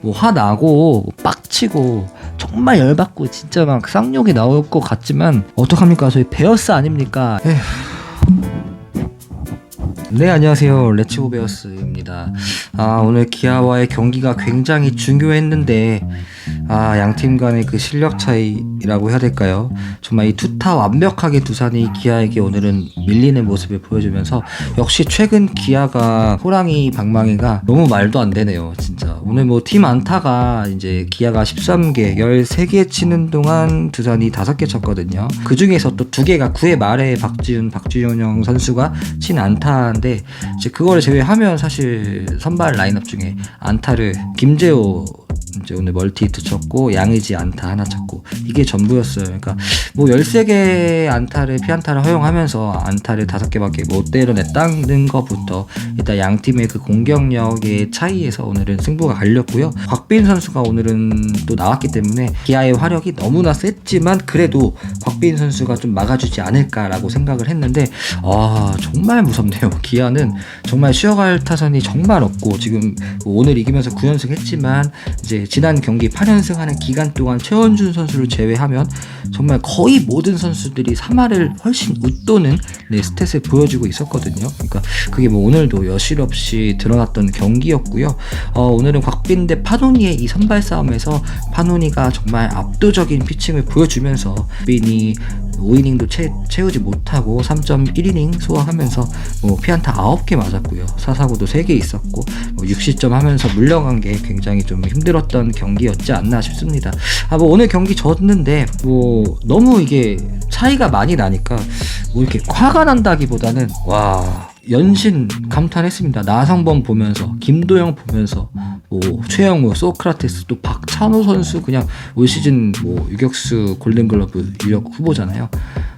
뭐 화나고 뭐 빡치고 정말 열받고 진짜 막 쌍욕이 나올 것 같지만 어떡합니까? 저희 베어스 아닙니까? 에휴. 네 안녕하세요. 레츠고 베어스입니다. 아 오늘 기아와의 경기가 굉장히 중요했는데 아 양팀 간의 그 실력 차이라고 해야 될까요? 정말 이 투타 완벽하게 두산이 기아에게 오늘은 밀리는 모습을 보여주면서 역시 최근 기아가 호랑이 방망이가 너무 말도 안 되네요 진짜. 오늘 뭐 팀 안타가 이제 기아가 13개 13개 치는 동안 두산이 5개 쳤거든요. 그 중에서 또 2개가 9회 말에 박지훈 박주영 선수가 친 안타인데 이제 그거를 제외하면 사실 선발 라인업 중에 안타를 김재호 이제 오늘 멀티 히트 쳤고 양의지 안타 하나 쳤고 이게 전부였어요. 그러니까 뭐 13개 안타를 피안타를 허용하면서 안타를 5개밖에 못 때려냈다는 것부터 일단 양 팀의 그 공격력의 차이에서 오늘은 승부가 갈렸고요. 곽빈 선수가 오늘은 또 나왔기 때문에 기아의 화력이 너무나 셌지만 그래도 곽빈 선수가 좀 막아주지 않을까라고 생각을 했는데 아 정말 무섭네요. 기아는 정말 쉬어갈 타선이 정말 없고 지금 뭐 오늘 이기면서 9연승 했지만 이제 지난 경기 8연승 하는 기간 동안 최원준 선수를 제외하면 정말 거의 모든 선수들이 3할을 훨씬 웃도는 네, 스탯을 보여주고 있었거든요. 그러니까 그게 뭐 오늘도 여실 없이 드러났던 경기였고요. 어, 오늘은 곽빈 대 파노니의 이 선발 싸움에서 파노니가 정말 압도적인 피칭을 보여주면서 빈이 5이닝도 채, 채우지 못하고 3.1이닝 소화하면서 뭐 피안타 9개 맞았고요. 사사구도 3개 있었고 뭐 60점 하면서 물러간 게 굉장히 좀 힘들었던 경기였지 않나 싶습니다. 아 뭐 오늘 경기 졌는데 뭐 너무 이게 차이가 많이 나니까 뭐 이렇게 화가 난다기보다는 와 연신 감탄했습니다. 나성범 보면서 김도영 보면서 뭐 최영우, 소크라테스 또 박찬호 선수 그냥 올 시즌 뭐 유격수 골든글러브 유력 후보잖아요.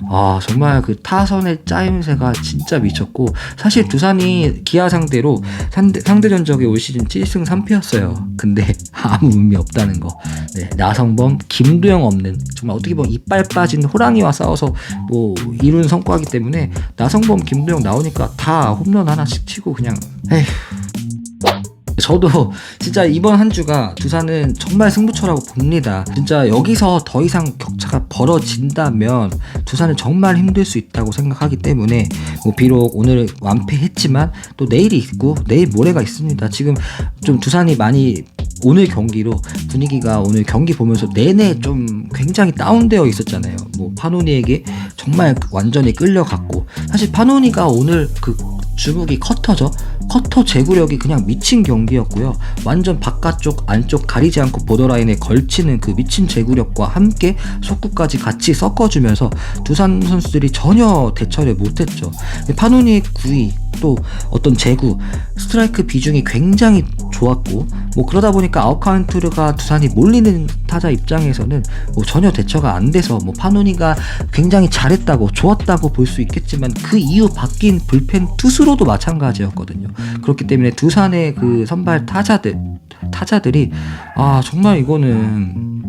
아 정말 그 타선의 짜임새가 진짜 미쳤고 사실 두산이 기아 상대로 상대, 상대 전적에 올 시즌 7승 3패였어요. 근데 아무 의미 없다는 거. 네, 나성범, 김도영 없는 정말 어떻게 보면 이빨 빠진 호랑이와 싸워서 뭐 이룬 성과 이기 때문에 나성범, 김도영 나오니까 다 홈런 하나씩 치고 그냥 에휴. 저도 진짜 이번 한 주가 두산은 정말 승부처라고 봅니다. 진짜 여기서 더 이상 격차가 벌어진다면 두산은 정말 힘들 수 있다고 생각하기 때문에 뭐 비록 오늘 완패했지만 또 내일이 있고 내일 모레가 있습니다. 지금 좀 두산이 많이 오늘 경기로 분위기가 오늘 경기 보면서 내내 좀 굉장히 다운되어 있었잖아요. 뭐 파노니에게 정말 완전히 끌려갔고 사실 파노니가 오늘 그 주먹이 커터죠. 커터 제구력이 그냥 미친 경기였고요. 완전 바깥쪽 안쪽 가리지 않고 보더라인에 걸치는 그 미친 제구력과 함께 속구까지 같이 섞어주면서 두산 선수들이 전혀 대처를 못했죠. 파노니의 구위 또 어떤 제구 스트라이크 비중이 굉장히 좋았고 뭐 그러다 보니까 아웃카운트가 두산이 몰리는 타자 입장에서는 뭐 전혀 대처가 안 돼서 뭐 파노니가 굉장히 잘했다고 좋았다고 볼 수 있겠지만 그 이후 바뀐 불펜 투수로도 마찬가지였거든요. 그렇기 때문에 두산의 그 선발 타자들 타자들이 아 정말 이거는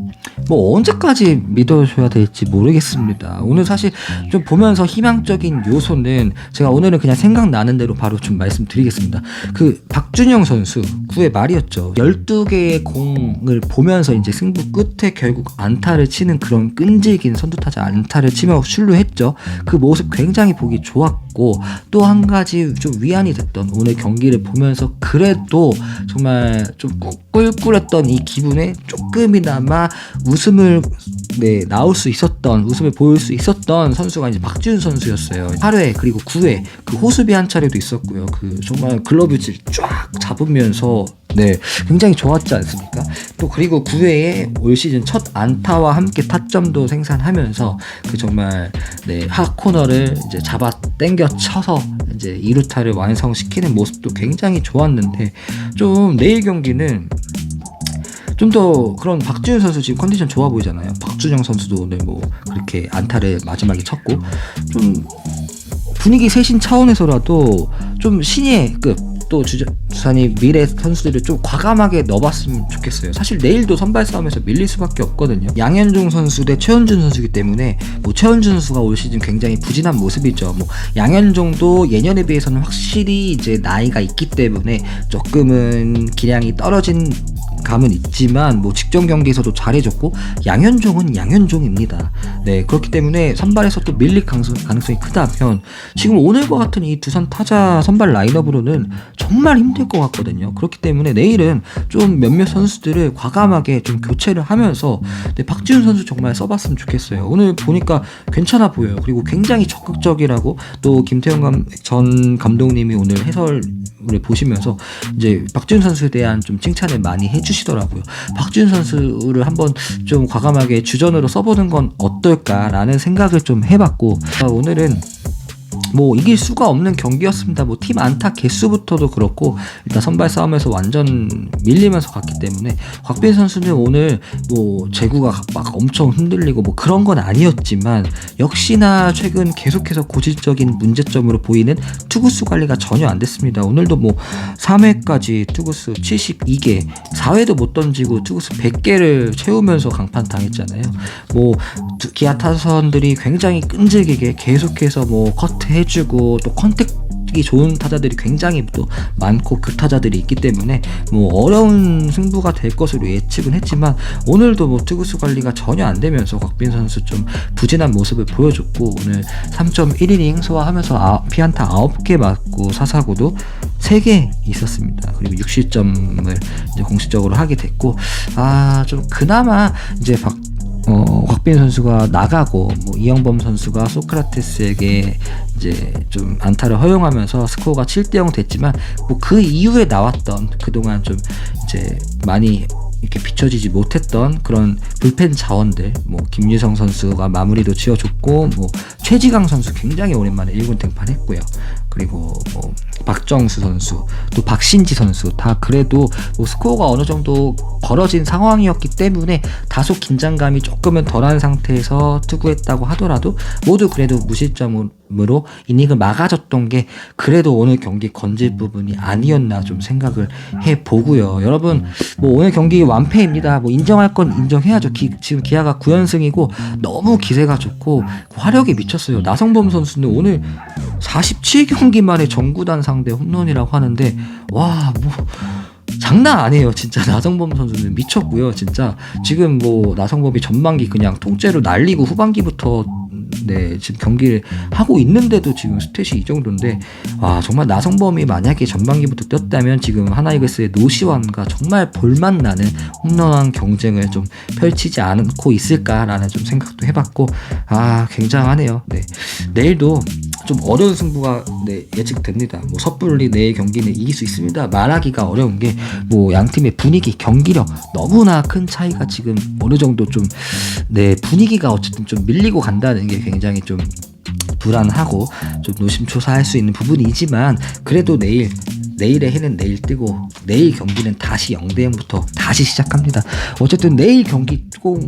뭐 언제까지 믿어줘야 될지 모르겠습니다. 오늘 사실 좀 보면서 희망적인 요소는 제가 오늘은 그냥 생각나는 대로 바로 좀 말씀드리겠습니다. 그 박준영 선수 9회 말이었죠. 12개의 공을 보면서 이제 승부 끝에 결국 안타를 치는 그런 끈질긴 선두타자 안타를 치며 출루했죠. 그 모습 굉장히 보기 좋았고 또 한 가지 좀 위안이 됐던 오늘 경기를 보면서 그래도 정말 좀 꿀꿀했던 이 기분에 조금이나마 웃음을 네, 나올 수 있었던 웃음을 보일 수 있었던 선수가 이제 박지훈 선수였어요. 8회 그리고 9회 그 호수비 한 차례도 있었고요. 그 정말 글러브 질 쫙 잡으면서 네 굉장히 좋았지 않습니까? 또 그리고 9회에 올 시즌 첫 안타와 함께 타점도 생산하면서 그 정말 네 하 코너를 이제 잡아 당겨 쳐서 이제 2루타를 완성시키는 모습도 굉장히 좋았는데 좀 내일 경기는 좀 더 그런 박준영 선수 지금 컨디션 좋아 보이잖아요. 박준영 선수도 오늘 뭐 그렇게 안타를 마지막에 쳤고 좀 분위기 쇄신 차원에서라도 좀 신예 급또 두산이 미래 선수들을 좀 과감하게 넣어봤으면 좋겠어요. 사실 내일도 선발 싸움에서 밀릴 수밖에 없거든요. 양현종 선수 대 최원준 선수이기 때문에 뭐 최원준 선수가 올 시즌 굉장히 부진한 모습이죠. 뭐 양현종도 예년에 비해서는 확실히 이제 나이가 있기 때문에 조금은 기량이 떨어진 감은 있지만 뭐 직전 경기에서도 잘해줬고 양현종은 양현종입니다. 네 그렇기 때문에 선발에서 또 밀릴 가능성, 가능성이 크다면 지금 오늘과 같은 이 두산 타자 선발 라인업으로는 정말 힘들 것 같거든요. 그렇기 때문에 내일은 좀 몇몇 선수들을 과감하게 좀 교체를 하면서 네, 박지훈 선수 정말 써봤으면 좋겠어요. 오늘 보니까 괜찮아 보여요. 그리고 굉장히 적극적이라고 또 김태형 감, 전 감독님이 오늘 해설을 보시면서 이제 박지훈 선수에 대한 좀 칭찬을 많이 해주시 더라고요. 박지훈 선수를 한번 좀 과감하게 주전으로 써보는 건 어떨까라는 생각을 좀 해봤고 아, 오늘은 뭐 이길 수가 없는 경기였습니다. 뭐 팀 안타 개수부터도 그렇고 일단 선발 싸움에서 완전 밀리면서 갔기 때문에 곽빈 선수는 오늘 뭐 제구가 막 엄청 흔들리고 뭐 그런 건 아니었지만 역시나 최근 계속해서 고질적인 문제점으로 보이는 투구수 관리가 전혀 안 됐습니다. 오늘도 뭐 3회까지 투구수 72개, 4회도 못 던지고 투구수 100개를 채우면서 강판 당했잖아요. 뭐 두- 기아 타선들이 굉장히 끈질기게 계속해서 뭐 커트 해 주고 또 컨택 이 좋은 타자들이 굉장히 또 많고 교타자들이 있기 때문에 뭐 어려운 승부가 될 것으로 예측은 했지만 오늘도 뭐 투구수 관리가 전혀 안 되면서 곽빈 선수 좀 부진한 모습을 보여줬고 오늘 3.1이닝 소화하면서 아, 피안타 9개 맞고 사사고도 3개 있었습니다. 그리고 6실점을 이제 공식적으로 하게 됐고 아 좀 그나마 이제 박 어, 곽빈 선수가 나가고 뭐 이영범 선수가 소크라테스에게 이제 좀 안타를 허용하면서 스코어가 7대 0 됐지만 뭐 그 이후에 나왔던 그동안 좀 이제 많이 이렇게 비춰지지 못했던 그런 불펜 자원들 뭐 김유성 선수가 마무리도 지어줬고 뭐 최지강 선수 굉장히 오랜만에 1군 등판했고요. 그리고 뭐 박정수 선수 또 박신지 선수 다 그래도 뭐 스코어가 어느 정도 벌어진 상황이었기 때문에 다소 긴장감이 조금은 덜한 상태에서 투구했다고 하더라도 모두 그래도 무실점으로 이닝을 막아줬던 게 그래도 오늘 경기 건질 부분이 아니었나 좀 생각을 해 보고요. 여러분 뭐 오늘 경기 완패입니다. 뭐 인정할 건 인정해야죠. 기- 지금 기아가 9연승이고 너무 기세가 좋고 화력이 미쳤어요. 나성범 선수는 오늘 47경기 만에 정구단 상대 홈런이라고 하는데 와 뭐 장난 아니에요. 진짜 나성범 선수는 미쳤고요. 진짜 지금 뭐 나성범이 전반기 그냥 통째로 날리고 후반기부터 네 지금 경기를 하고 있는데도 지금 스탯이 이 정도인데 와 정말 나성범이 만약에 전반기부터 뛰었다면 지금 하나이글스의 노시환과 정말 볼맛나는 홈런왕 경쟁을 좀 펼치지 않고 있을까라는 좀 생각도 해봤고 아 굉장하네요. 네. 내일도 좀 어려운 승부가 네, 예측됩니다. 뭐 섣불리 내일 경기는 이길 수 있습니다. 말하기가 어려운 게 뭐 양 팀의 분위기, 경기력 너무나 큰 차이가 지금 어느 정도 좀 네, 분위기가 어쨌든 좀 밀리고 간다는 게 굉장히 좀 불안하고 좀 노심초사할 수 있는 부분이지만 그래도 내일 내일의 해는 내일 뜨고 내일 경기는 다시 0대 0부터 다시 시작합니다. 어쨌든 내일 경기 조금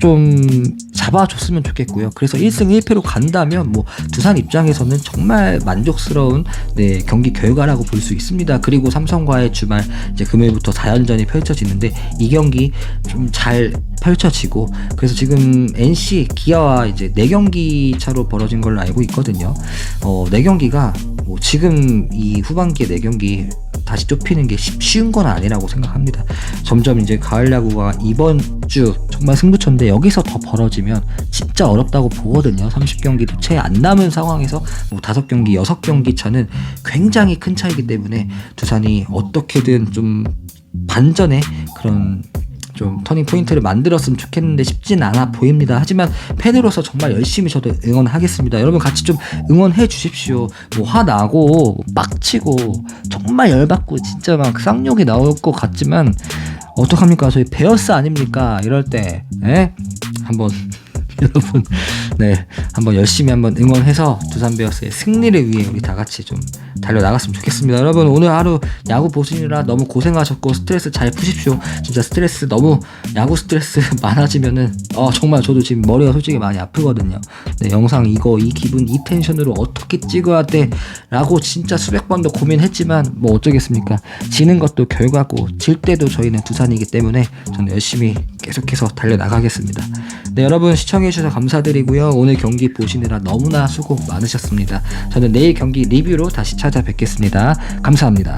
좀 잡아줬으면 좋겠고요. 그래서 1승 1패로 간다면 뭐 두산 입장에서는 정말 만족스러운 네, 경기 결과라고 볼 수 있습니다. 그리고 삼성과의 주말 이제 금요일부터 4연전이 펼쳐지는데 이 경기 좀 잘 펼쳐지고 그래서 지금 NC 기아와 이제 4경기 차로 벌어진 걸로 알고 있거든요. 어, 4경기가 뭐 지금 이 후반기에 4경기 다시 좁히는 게 쉽- 쉬운 건 아니라고 생각합니다. 점점 이제 가을 야구가 이번 주 정말 승부처인데 여기서 더 벌어지면 진짜 어렵다고 보거든요. 30경기도 채 안 남은 상황에서 뭐 5경기, 6경기 차는 굉장히 큰 차이기 때문에 두산이 어떻게든 좀 반전의 그런 좀 터닝 포인트를 만들었으면 좋겠는데 쉽진 않아 보입니다. 하지만 팬으로서 정말 열심히 저도 응원하겠습니다. 여러분 같이 좀 응원해 주십시오. 뭐 화나고 빡치고 정말 열받고 진짜 막 쌍욕이 나올 것 같지만 어떡합니까? 저희 베어스 아닙니까? 이럴 때 예? 한번 여러분 네 한번 열심히 한번 응원해서 두산 베어스의 승리를 위해 우리 다 같이 좀 달려 나갔으면 좋겠습니다. 여러분 오늘 하루 야구 보시느라 너무 고생하셨고 스트레스 잘 푸십시오. 진짜 스트레스 너무 야구 스트레스 많아지면은 어 정말 저도 지금 머리가 솔직히 많이 아프거든요. 네 영상 이거 이 기분 이 텐션으로 어떻게 찍어야 돼라고 진짜 수백 번도 고민했지만 뭐 어쩌겠습니까? 지는 것도 결과고 질 때도 저희는 두산이기 때문에 저는 열심히 계속해서 달려 나가겠습니다. 네 여러분 시청해 주셔서 감사드리고요. 오늘 경기 보시느라 너무나 수고 많으셨습니다. 저는 내일 경기 리뷰로 다시 찾아뵙겠습니다. 감사합니다.